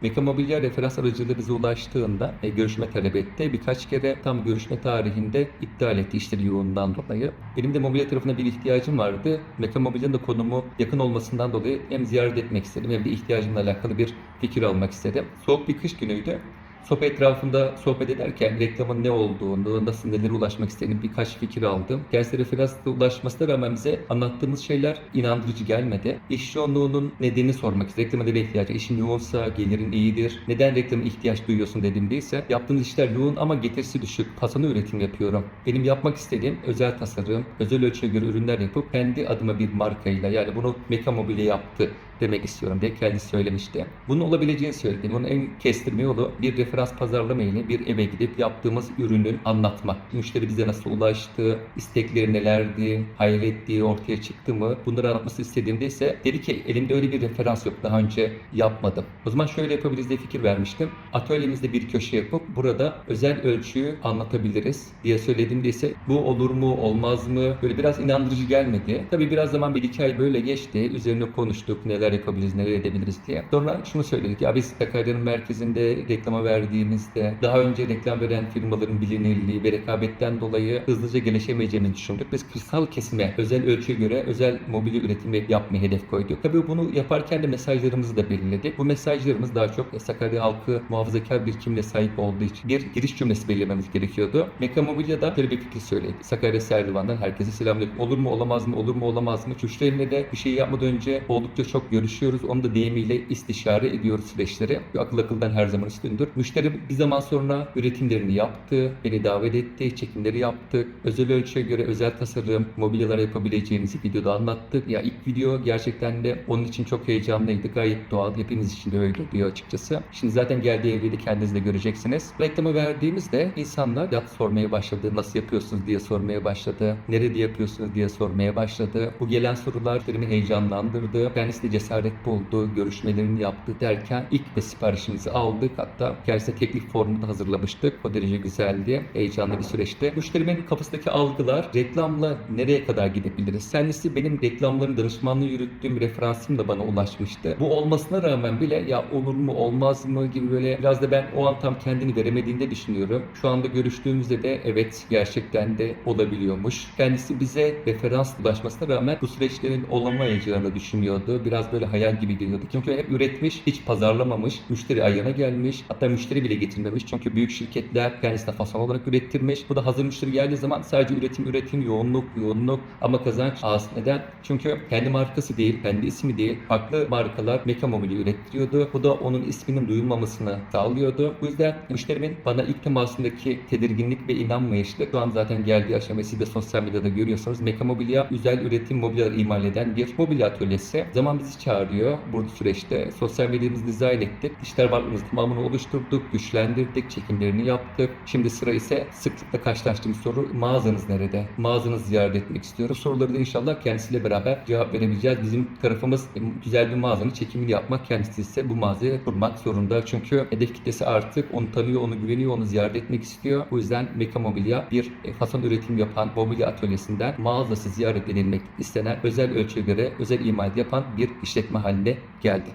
Mekamobilya referans aracılığı bize ulaştığında e, görüşme talep etti. Birkaç kere tam görüşme tarihinde iptal etti işleri yoğundan dolayı. Benim de mobilya tarafına bir ihtiyacım vardı. Mekamobilya'nın da konumu yakın olmasından dolayı hem ziyaret etmek istedim hem de ihtiyacımla alakalı bir fikir almak istedim. Soğuk bir kış günüydü. Sohbet etrafında sohbet ederken reklamın ne olduğunu, nasıl nelere ulaşmak istediğini birkaç fikir aldım. Kendisi referansla ulaşmasına rağmen bize anlattığımız şeyler inandırıcı gelmedi. İş yoğunluğunun nedenini sormak istedim. Reklama neden ihtiyacı? İşin yoğunsa, gelirin iyidir. Neden reklama ihtiyaç duyuyorsun dediğimde ise yaptığınız işler yoğun ama getirisi düşük. Pasana üretim yapıyorum. Benim yapmak istediğim özel tasarım, özel ölçüye göre ürünler yapıp kendi adıma bir markayla yani bunu Meka Mobilya yaptı demek istiyorum diye kendisi söylemişti. Bunun olabileceğini söyledi. Bunun en kestirme yolu bir referans pazarlama ile bir eve gidip yaptığımız ürünün anlatmak. Müşteri bize nasıl ulaştı, istekleri nelerdi, hayal ettiği ortaya çıktı mı? Bunları anlatması istediğimde ise dedi ki elimde öyle bir referans yok daha önce yapmadım. O zaman şöyle yapabiliriz diye fikir vermiştim. Atölyemizde bir köşe yapıp burada özel ölçüyü anlatabiliriz diye söylediğimde ise bu olur mu olmaz mı böyle biraz inandırıcı gelmedi. Tabii biraz zaman bir iki ay böyle geçti. Üzerine konuştuk neler yapabiliriz neler edebiliriz diye. Sonra şunu söyledik ya biz Sakarya'nın merkezinde reklama verdiğimizde daha önce reklam veren firmaların bilinirliği ve rekabetten dolayı hızlıca gelişemeyeceğini düşündük. Biz kırsal kesime özel ölçüye göre özel mobilya üretimi yapmayı hedef koyduk. Tabii bunu yaparken de mesajlarımızı da belirledik. Bu mesajlarımız daha çok Sakarya halkı muhafazakar bir kimle sahip olduğu için bir giriş cümlesi belirlememiz gerekiyordu. Meka Mobilya'da böyle bir fikir söyledi. Sakarya Serdivan'dan herkese selamünaleyküm. Olur mu olamaz mı olur mu olamaz mı? Müşterimle de bir şey yapmadan önce oldukça çok görüşüyoruz. Onu da deyimiyle istişare ediyoruz süreçleri. Akıl akıldan her zaman üstündür. Müşteri bir zaman sonra üretimlerini yaptı. Beni davet etti. Çekimleri yaptık. Özel ölçüye göre özel tasarım, mobilyalar yapabileceğimizi videoda anlattık. Ya ilk video gerçekten de onun için çok heyecanlıydı. Gayet doğal. Hepiniz için de öyle oluyor açıkçası. Şimdi zaten geldiği de kendiniz de göreceksiniz. Reklamı verdiğimizde insanlar yat sormaya başladı. Nasıl yapıyorsunuz diye sormaya başladı. Nerede yapıyorsunuz diye sormaya başladı. Bu gelen sorular beni heyecanlandırdı. Kendisi de cesaret buldu. Görüşmelerini yaptı derken ilk de siparişimizi aldık. Hatta kendisine teklif formunu da hazırlamıştık. O derece güzeldi. Heyecanlı bir süreçti. Müşterimin kafasındaki algılar reklamla nereye kadar gidebiliriz? Kendisi benim reklamların danışmanlığı yürüttüğüm referansım da bana ulaşmıştı. Bu olmasına rağmen bile ya olur mu olmaz mı gibi böyle biraz da ben o an tam kendini veremediğinde düşünüyorum. Şu anda görüştüğümüzde de evet gerçekten de olabiliyormuş. Kendisi bize referans ulaşmasına rağmen bu süreçlerin olamayacağını düşünüyordu. Biraz böyle hayal gibi geliyordu. Çünkü hep üretmiş, hiç pazarlamamış, müşteri ayağına gelmiş. Hatta müşteri bile getirmemiş. Çünkü büyük şirketler kendisine fason olarak ürettirmiş. Bu da hazır müşteri geldiği zaman sadece üretim, üretim, yoğunluk, yoğunluk ama kazanç az. Neden? Çünkü kendi markası değil, kendi ismi değil. Farklı markalar meka mobilya ürettiriyordu. Bu da onun isminin duyulmamasını sağlıyordu. Bu yüzden müşterimin bana ilk temasındaki tedirginlik ve inanmayışlı şu an zaten geldiği aşaması da sosyal medyada görüyorsunuz. Meka Mobilya özel üretim mobilyalar imal eden bir mobilya atölyesi. Zaman bizi çağırıyor burada süreçte. Sosyal medyamızı dizayn ettik. Dijital varlığımızın tamamını oluşturduk, güçlendirdik, çekimlerini yaptık. Şimdi sıra ise sıklıkla karşılaştığımız soru mağazanız nerede? Mağazanızı ziyaret etmek istiyorum. Soruları da inşallah kendisiyle beraber cevap verebileceğiz. Bizim tarafımız e, güzel bir mağazanın çekimini yapmak, kendisi ise bu mağazayı kurmak zorunda. Çünkü hedef kitlesi artık onu tanıyor, onu güveniyor, onu ziyaret etmek istiyor. Bu yüzden Meka Mobilya bir e, fason üretim yapan mobilya atölyesinden mağazası ziyaret edilmek istenen özel ölçüye göre özel imal yapan bir işletme haline geldi.